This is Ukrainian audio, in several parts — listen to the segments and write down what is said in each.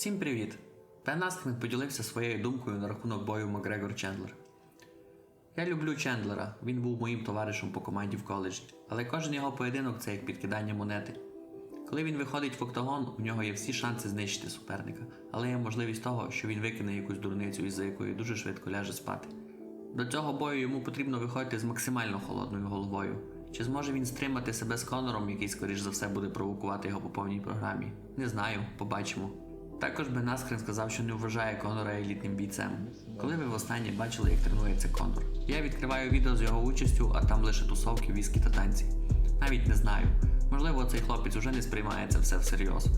Всім привіт! Пен Аскрен поділився своєю думкою на рахунок бою Макгрегор Чендлер. Я люблю Чендлера, він був моїм товаришем по команді в коледжі, але кожен його поєдинок це як підкидання монети. Коли він виходить в октагон, у нього є всі шанси знищити суперника, але є можливість того, що він викине якусь дурницю, із-за якої дуже швидко ляже спати. До цього бою йому потрібно виходити з максимально холодною головою. Чи зможе він стримати себе з Конором, який, скоріш за все, буде провокувати його по повній програмі? Не знаю, побачимо. Також Бен Аскрен сказав, що не вважає Конора елітним бійцем. Коли ви востаннє бачили, як тренується Конор? Я відкриваю відео з його участю, а там лише тусовки, віскі та танці. Навіть не знаю. Можливо, цей хлопець уже не сприймає це все всерйоз.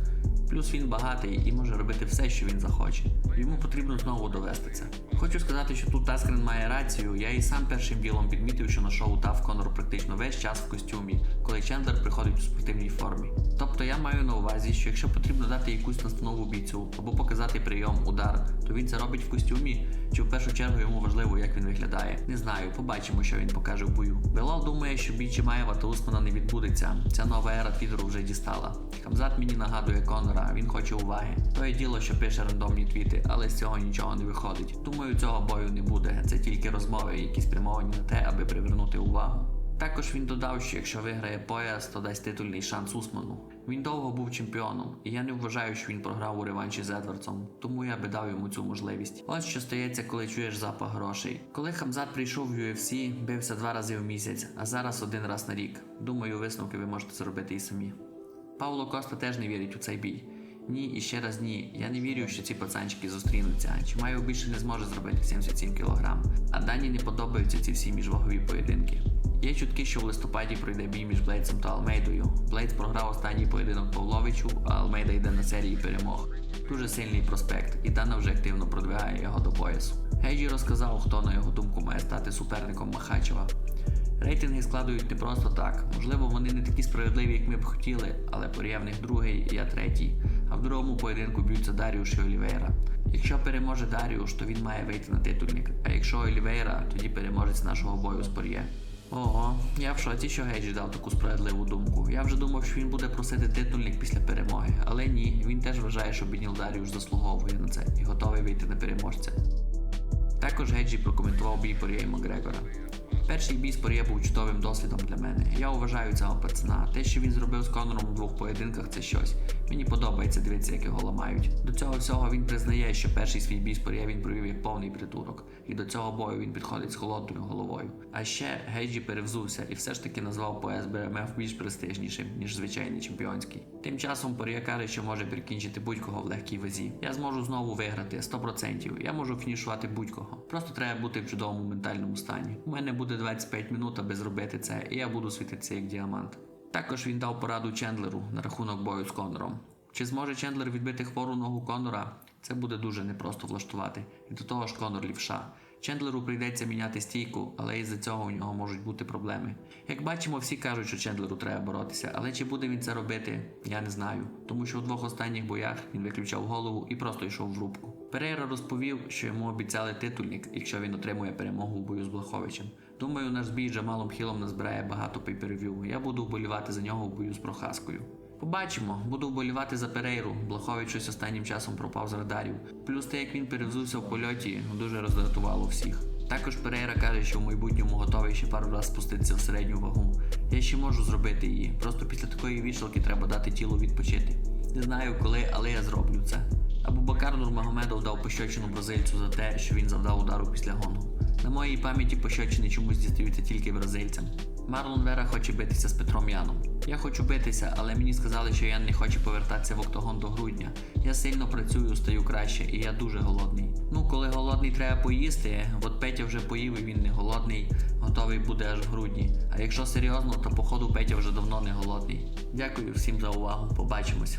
Плюс він багатий і може робити все, що він захоче. Йому потрібно знову довести це. Хочу сказати, що тут Таскрен має рацію. Я і сам першим ділом підмітив, що на шоу Тав Конор практично весь час в костюмі, коли Чендлер приходить у спортивній формі. Я маю на увазі, що якщо потрібно дати якусь настанову бійцю або показати прийом, удар, то він це робить в костюмі, чи в першу чергу йому важливо, як він виглядає. Не знаю, побачимо, що він покаже в бою. Белал думає, що бій Чимаєва та Усмана не відбудеться. Ця нова ера твіттеру вже дістала. Хамзат мені нагадує Конора, він хоче уваги. То є діло, що пише рандомні твіти, але з цього нічого не виходить. Думаю, цього бою не буде. Це тільки розмови, які спрямовані на те, аби привернути увагу. Також він додав, що якщо виграє пояс, то дасть титульний шанс Усману. Він довго був чемпіоном, і я не вважаю, що він програв у реванші з Едвардсом, тому я би дав йому цю можливість. Ось що стається, коли чуєш запах грошей. Коли Хамзат прийшов в UFC, бився два рази в місяць, а зараз один раз на рік. Думаю, висновки ви можете зробити і самі. Павло Коста теж не вірить у цей бій. Ні, і ще раз ні. Я не вірю, що ці пацанчики зустрінуться. Чимаю більше не зможе зробити 77 кг. А Дані не подобаються ці всі міжвагові поєдинки. Є чутки, що в листопаді пройде бій між Блейдсом та Алмейдою. Блейдс програв останній поєдинок Павловичу, а Алмейда йде на серії перемог. Дуже сильний проспект, і Дана вже активно продвигає його до поясу. Гейджі розказав, хто на його думку має стати суперником Махачева. Рейтинги складують не просто так. Можливо, вони не такі справедливі, як ми б хотіли, але Порія другий, я третій. А в другому поєдинку б'ються Даріуш і Олівейра. Якщо переможе Даріуш, то він має вийти на титульник. А якщо Олівейра, тоді переможець нашого бою з Пор'є. Ого, я в шоці, що Гейдж дав таку справедливу думку. Я вже думав, що він буде просити титульник після перемоги, але ні, він теж вважає, що Бініл Даріуш заслуговує на це і готовий вийти на переможця. Також Геджі прокоментував бій Порія Макгрегора. Перший бій з був чудовим досвідом для мене. Я вважаю цього пацана. Те, що він зробив з Конором у двох поєдинках, це щось. Мені подобається дивитися, як його ламають. До цього всього він признає, що перший свій бій з він провів як повний придурок, і до цього бою він підходить з холодною головою. А ще Гейджі перевзувся і все ж таки назвав пояс БМФ більш престижнішим, ніж звичайний чемпіонський. Тим часом Пор'є каже, що може прикінчити будь-кого в легкій вазі. Я зможу знову виграти 100%. Я можу фінішувати будь-кого. Просто треба бути в чудовому ментальному стані. У мене буде 25 минут, аби зробити це, і я буду світитися як діамант. Також він дав пораду Чендлеру на рахунок бою з Конором. Чи зможе Чендлер відбити хвору ногу Конора? Це буде дуже непросто влаштувати. І до того ж Конор лівша. Чендлеру прийдеться міняти стійку, але із-за цього у нього можуть бути проблеми. Як бачимо, всі кажуть, що Чендлеру треба боротися, але чи буде він це робити, я не знаю. Тому що у двох останніх боях він виключав голову і просто йшов в рубку. Перейра розповів, що йому обіцяли титульник, якщо він отримує перемогу у бою з Блаховичем. Думаю, наш бій з Джамалом Хілом назбирає багато пейперв'ю. Я буду вболівати за нього в бою з Прохаскою. Побачимо, буду вболівати за Перейру. Блахович останнім часом пропав з радарів. Плюс те, як він перевзувся в польоті, дуже роздратувало всіх. Також Перейра каже, що в майбутньому готовий ще пару раз спуститися в середню вагу. Я ще можу зробити її. Просто після такої вішалки треба дати тілу відпочити. Не знаю коли, але я зроблю це. Або Бакар Нурмагомедов дав пощочину бразильцю за те, що він завдав удару після гону. На моїй пам'яті пощочини чомусь дістаються тільки бразильцям. Марлон Вера хоче битися з Петром Яном. Я хочу битися, але мені сказали, що Ян не хоче повертатися в октагон до грудня. Я сильно працюю, стаю краще, і я дуже голодний. Ну, коли голодний, треба поїсти. От Петя вже поїв і він не голодний, готовий буде аж в грудні. А якщо серйозно, то походу Петя вже давно не голодний. Дякую всім за увагу. Побачимось.